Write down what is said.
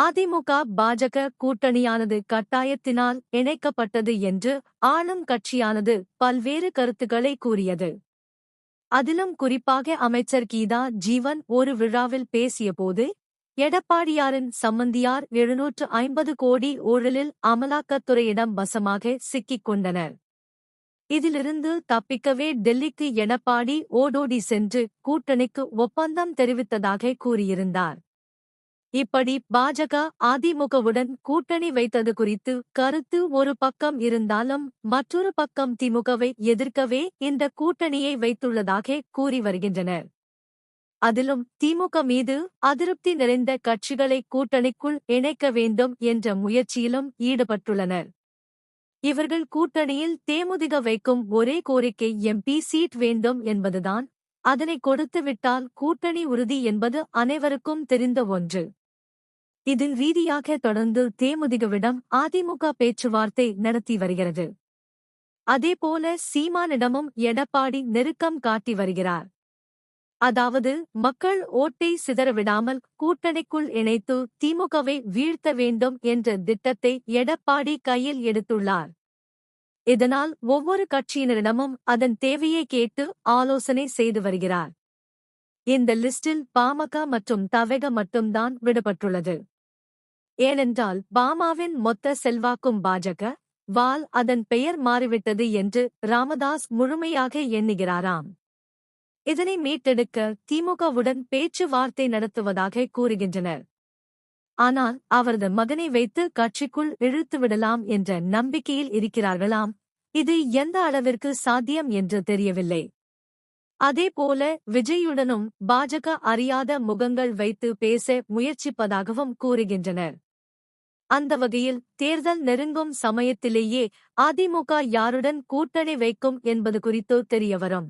அதிமுக பாஜக கூட்டணியானது கட்டாயத்தினால் இணைக்கப்பட்டது என்று ஆளும் கட்சியானது பல்வேறு கருத்துக்களை கூறியது. அதிலும் குறிப்பாக அமைச்சர் கீதா ஜீவன் ஒரு விழாவில் பேசியபோது எடப்பாடியாரின் சம்மந்தியார் எழுநூற்று ஐம்பது கோடி ஊழலில் அமலாக்கத்துறையிடம் வசமாக சிக்கிக் கொண்டனர். இதிலிருந்து தப்பிக்கவே டெல்லிக்கு எடப்பாடி ஓடோடி சென்று கூட்டணிக்கு ஒப்பந்தம் தெரிவித்ததாக கூறியிருந்தார். இப்படி பாஜக அதிமுகவுடன் கூட்டணி வைத்தது குறித்து கருத்து ஒரு பக்கம் இருந்தாலும் மற்றொரு பக்கம் திமுகவை எதிர்க்கவே இந்த கூட்டணியை வைத்துள்ளதாக கூறி வருகின்றனர். அதிலும் திமுக மீது அதிருப்தி நிறைந்த கட்சிகளை கூட்டணிக்குள் இணைக்க வேண்டும் என்ற முயற்சியிலும் ஈடுபட்டுள்ளனர். இவர்கள் கூட்டணியில் தேமுதிக வைக்கும் ஒரே கோரிக்கை எம்பி சீட் வேண்டும் என்பதுதான். அதனை கொடுத்துவிட்டால் கூட்டணி உறுதி என்பது அனைவருக்கும் தெரிந்த ஒன்று. இதில் ரீதியாக தொடர்ந்து தேமுதிகவிடம் அதிமுக பேச்சுவார்த்தை நடத்தி வருகிறது. அதேபோல சீமானிடமும் எடப்பாடி நெருக்கம் காட்டி வருகிறார். அதாவது மக்கள் ஓட்டை சிதறவிடாமல் கூட்டணிக்குள் இணைத்து திமுகவை வீழ்த்த வேண்டும் என்ற திட்டத்தை எடப்பாடி கையில் எடுத்துள்ளார். இதனால் ஒவ்வொரு கட்சியினரிடமும் அதன் தேவையை கேட்டு ஆலோசனை செய்து வருகிறார். இந்த லிஸ்டில் பாமக மற்றும் தவேக மட்டும்தான் விடப்பட்டுள்ளது. ஏனென்றால் பாமாவின் மொத்த செல்வாக்கும் பாஜக வால் அதன் பெயர் மாறிவிட்டது என்று ராமதாஸ் முழுமையாக எண்ணுகிறாராம். இதனை மீட்டெடுக்க திமுகவுடன் பேச்சுவார்த்தை நடத்துவதாக கூறுகின்றனர். ஆனால் அவரது மகனை வைத்து கட்சிக்குள் இழுத்துவிடலாம் என்ற நம்பிக்கையில் இருக்கிறார்களாம். இது எந்த அளவிற்கு சாத்தியம் என்று தெரியவில்லை. அதேபோல விஜயுடனும் பாஜக அறியாத முகங்கள் வைத்து பேச முயற்சிப்பதாகவும் கூறுகின்றனர். அந்த வகையில் தேர்தல் நெருங்கும் சமயத்திலேயே அதிமுக யாருடன் கூட்டணி வைக்கும் என்பது குறித்து தெரியவரும்.